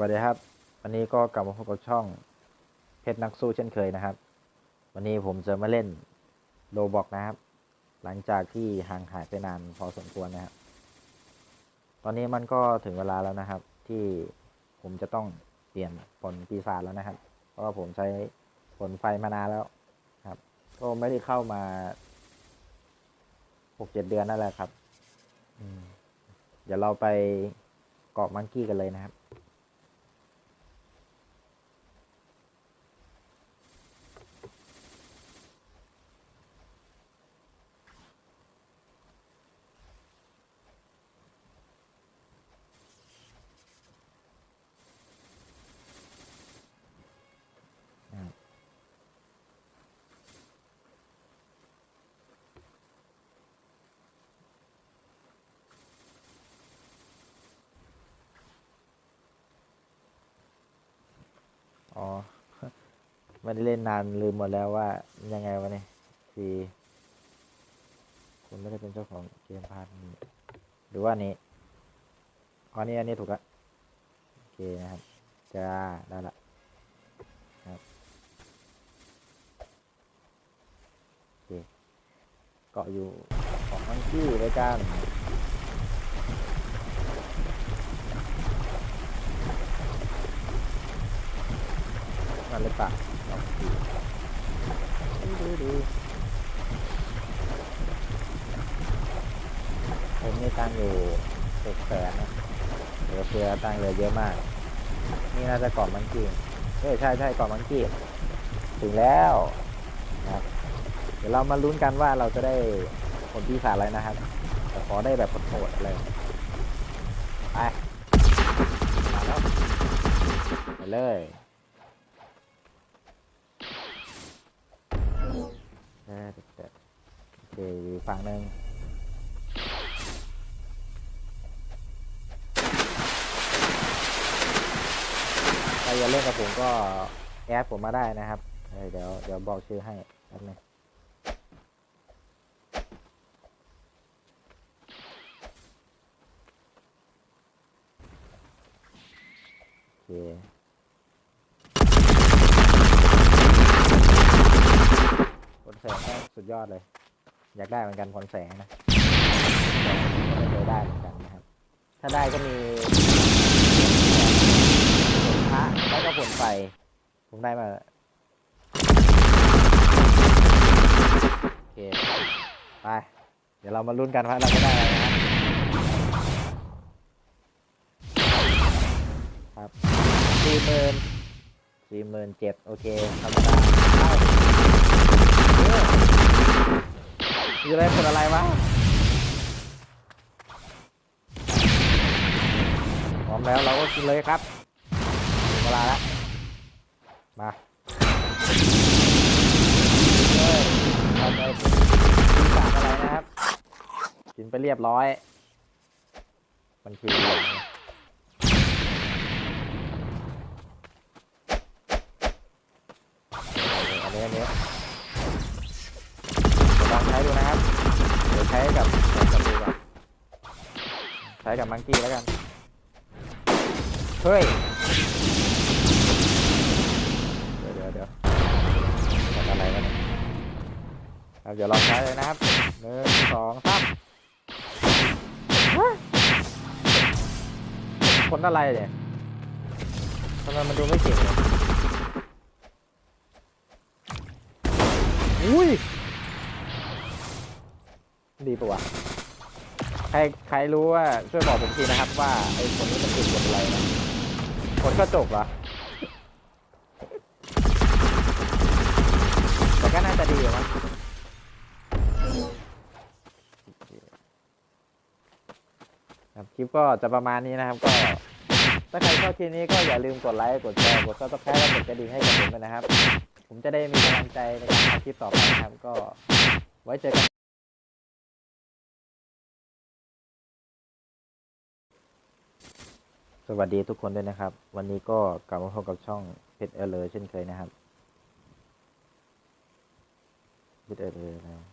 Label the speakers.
Speaker 1: วัสดีครับ วันนี้ก็กลับมาพบกับช่องเพชรนักสู้เช่นเคยนะครับ วันนี้ผมจะมาเล่นโลบอกนะครับ หลังจากที่ห่างหายไปนานพอสมควรนะครับ ตอนนี้มันก็ถึงเวลาแล้วนะครับ ที่ผมจะต้องเปลี่ยนผลปีศาจแล้วนะครับ เพราะว่าผมใช้ผลไฟมานานแล้วครับ ก็ไม่ได้เข้ามาหกเจ็ดเดือนนั่นแหละครับเดี๋ยวเราไปเกาะมังกี้กันเลยนะครับ อ๋อไม่ได้เล่นนานลืมหมดแล้วว่ายังไงวะเนี่ยคือคุณไม่ได้เป็นเจ้าของเกมพาร์ทนี้หรือว่านี้อ๋อนี่อันนี้ถูกละโอเคนะครับจะได้ละครับโอเคเกาะอยู่ของมังกี้ด้วยกั นนั่นเลยปะลองดูดูดูผมนี่ตั้งอยู่หกแสนนะเหลือเฟือตั้งเหลือเยอะมาก นี่น่าจะเกาะมังกี้เอ้ใช่ใช่เกาะมังกี้ถึงแล้วนะครับเดี๋ยวเรามาลุ้นกันว่าเราจะได้ผลที่สาอะไรนะครับแต่ขอได้แบบโหดๆเลยไปมาแล้วไปเลย เออเด็กๆโอเคอยู่ฝั่งหนึ่งใครจะเล่นกับผมก็แอดผมมาได้นะครับเออเดี๋ยวเดี๋ยวบอกชื่อให้แป๊บนึงโอเค ดยอดเลย อยากได้เหมือนกันผลแสงนะไม่เคยได้เหมือนกันนะครับ ถ้าได้ก็มีผลพระแล้วก็ผลไฟผมได้มาโอเคไป เดี๋ยวเรามาลุ้นกันว่าเราจะได้อะไรนะครับสี่หมื่นสี่หมื่นเจ็ดโอเคธรรมดาเข้า คืออะไรผลอะไรวะพร้อมแล้วเราก็กินเลยครับเวลาแล้วมาเฮ้ยเราไปกินสารอะไรนะครับ กินไปเรียบร้อย มันคืออะไรอันนี้อันนี้ ช้ดูนะครับ เดี๋ยวใช้กับกับดูก่อนใช้กับมังกี้แล้วกัน เฮ้ย เดี๋ยวเดี๋ยวเดี๋ยวอะไรวะเนี่ยครับเดี๋ยวลองใช้เลยนะครับหนึ่งสองสามฮะผลอะไรเนี่ยทำไมมันดูไม่เก่งเลยอุ้ย ดีปะวะ ใครใครรู้ว่าช่วยบอกผมทีนะครับ ว่าไอ้คนนี้มันติดกดอะไรนะผลก็จบเหรอ แต่ก็น่าจะดีอยู่มั้งครับคลิปก็จะประมาณนี้นะครับ ก็ ถ้าใครชอบคลิปนี้ก็อย่าลืมกดไลค์ กดแชร์ กดซับสไครต์และกดกระดิ่งให้กับผมด้วยนะครับ ผมจะได้มีกำลังใจในการทำคลิปต่อไปนะครับ ก็ไว้เจอกัน สวัสดีทุกคนด้วยนะครับ วันนี้ก็กลับมาพบกับช่องเพชรเอเลอร์เช่นเคยนะครับเพชรเอเลอร์นะ